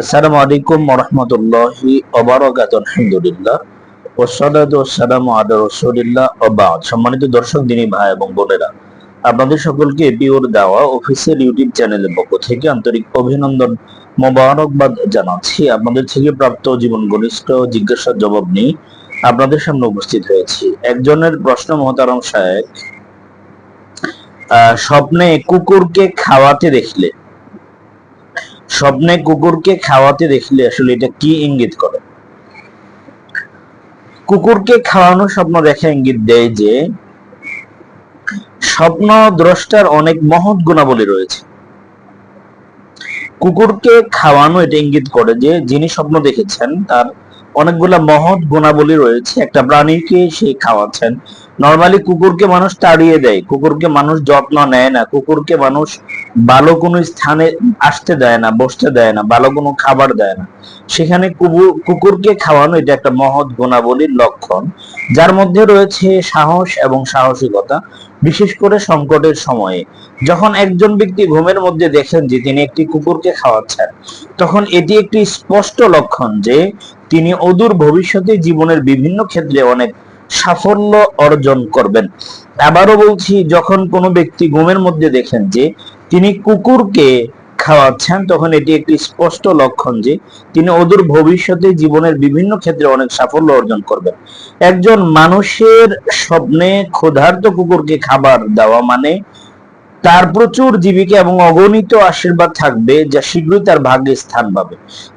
আসসালামু আলাইকুম রহমতুল্লাহি ওবারাকাত আলহামদুলিল্লাহ। ওসালাতু ওয়াসসালামু আলা রাসূলিল্লাহ ওয়া বা'দ। সম্মানিত দর্শক, দিনী ভাই এবং বোনেরা, আপনাদের সকলকে পিওর দাওয়া অফিসিয়াল ইউটিউব চ্যানেলের পক্ষ থেকে আন্তরিক অভিনন্দন মোবারকবাদ জানাচ্ছি। আপনাদের থেকে প্রাপ্ত জীবন ঘনিষ্ঠ জিজ্ঞাসার জবাব নিয়ে আপনাদের সামনে উপস্থিত হয়েছি। একজনের প্রশ্ন, মহতারাম সাহেব স্বপ্নে কুকুরকে খাওয়াতে দেখলে স্বপ্নে কুকুরকে খাওয়াতে দেখলে আসলে এটা কি ইঙ্গিত করে? কুকুরকে খাওয়ানো স্বপ্ন দেখে ইঙ্গিত দেয় যে, স্বপ্ন দ্রষ্টার অনেক মহৎ গুণাবলী রয়েছে। কুকুরকে খাওয়ানো এটা ইঙ্গিত করে যে, যিনি স্বপ্ন দেখেছেন, তার অনেকগুলা মহৎ গুণাবলী রয়েছে। একটা প্রাণীকে সে খাওয়াচ্ছেন। নর্মালি কুকুরকে মানুষ তাড়িয়ে দেয়। কুকুরকে মানুষ যত্ন নেয় না। কুকুরকে মানুষ ভালো কোনো স্থানে আসতে দেয় না, বসতে দেয় না, ভালো কোনো খাবার দেয় না। সেখানে কুকুর- কুকুরকে খাওয়ানো এটা একটা মহৎ গুণাবলীর লক্ষণ। যার মধ্যে রয়েছে সাহস এবং সাহসিকতা। বিশেষ করে সংকটের সময়ে। যখন একজন ব্যক্তি ঘুমের মধ্যে দেখেন যে তিনি একটি কুকুরকে খাওয়াচ্ছেন, তখন এটি একটি স্পষ্ট লক্ষণ যে তিনি অদূর ভবিষ্যতে জীবনের বিভিন্ন ক্ষেত্রে অনেক সাফল্য অর্জন করবেন। আবারও বলছি, যখন কোনো ব্যক্তি ঘুমের মধ্যে দেখেন যে তিনি কুকুরকে খাওয়াচ্ছেন, তখন এটি একটি স্পষ্ট লক্ষণ যে তিনি অদূর ভবিষ্যতে জীবনের বিভিন্ন ক্ষেত্রে অনেক সাফল্য অর্জন করবেন। একজন মানুষের স্বপ্নে ক্ষুধার্ত কুকুরকে খাবার দেওয়া মানে তার প্রচুর জীবিকা এবং অগণিত আশীর্বাদ থাকবে যা শীঘ্রই তার ভাগ্যে স্থান পাবে।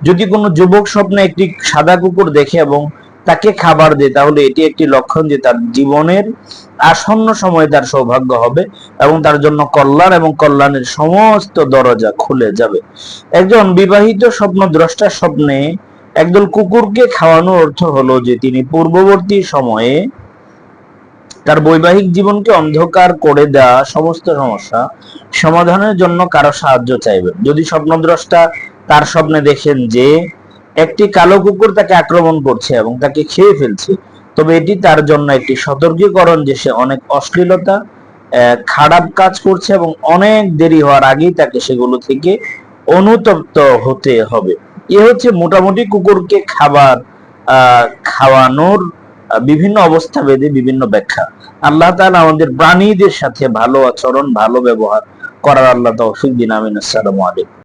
যদি কোনো যুবক স্বপ্নে একটি সাদা কুকুর দেখে এবং তাকে খাবার দেয় তাহলে এটি একটি লক্ষণ যে তার জীবনের আসন্ন সময়ে তার সৌভাগ্য হবে এবং তার জন্য কল্যাণ এবং কল্যাণের সমস্ত দরজা খুলে যাবে। একজন বিবাহিত স্বপ্ন দ্রষ্টার স্বপ্নে একদল কুকুরকে খাওয়ানোর অর্থ হলো যে তিনি পূর্ববর্তী সময়ে তার বৈবাহিক জীবনকে অন্ধকার করে দেওয়া সমস্ত সমস্যা সমাধানের জন্য কারও সাহায্য চাইবে। যদি স্বপ্নদ্রষ্টা তার স্বপ্নে দেখেন যে একটি কালো কুকুর তাকে আক্রমণ করছে এবং তাকে খেয়ে ফেলছে। তবে এটি তার জন্য একটি সতর্কীকরণ যে সে অনেক অশ্লীলতা খারাপ কাজ করছে এবং অনেক দেরি হওয়ার আগেই তাকে সেগুলো থেকে অনুতপ্ত হতে হবে। এ হচ্ছে মোটামুটি কুকুরকে খাবার খাওয়ানোর বিভিন্ন অবস্থা ভেদে বিভিন্ন ব্যাখ্যা। আল্লাহ তাআলা আমাদের প্রাণীদের সাথে ভালো আচরণ, ভালো ব্যবহার করার আল্লাহ তৌফিক দিন, আমিন। আসসালামু আলাইকুম।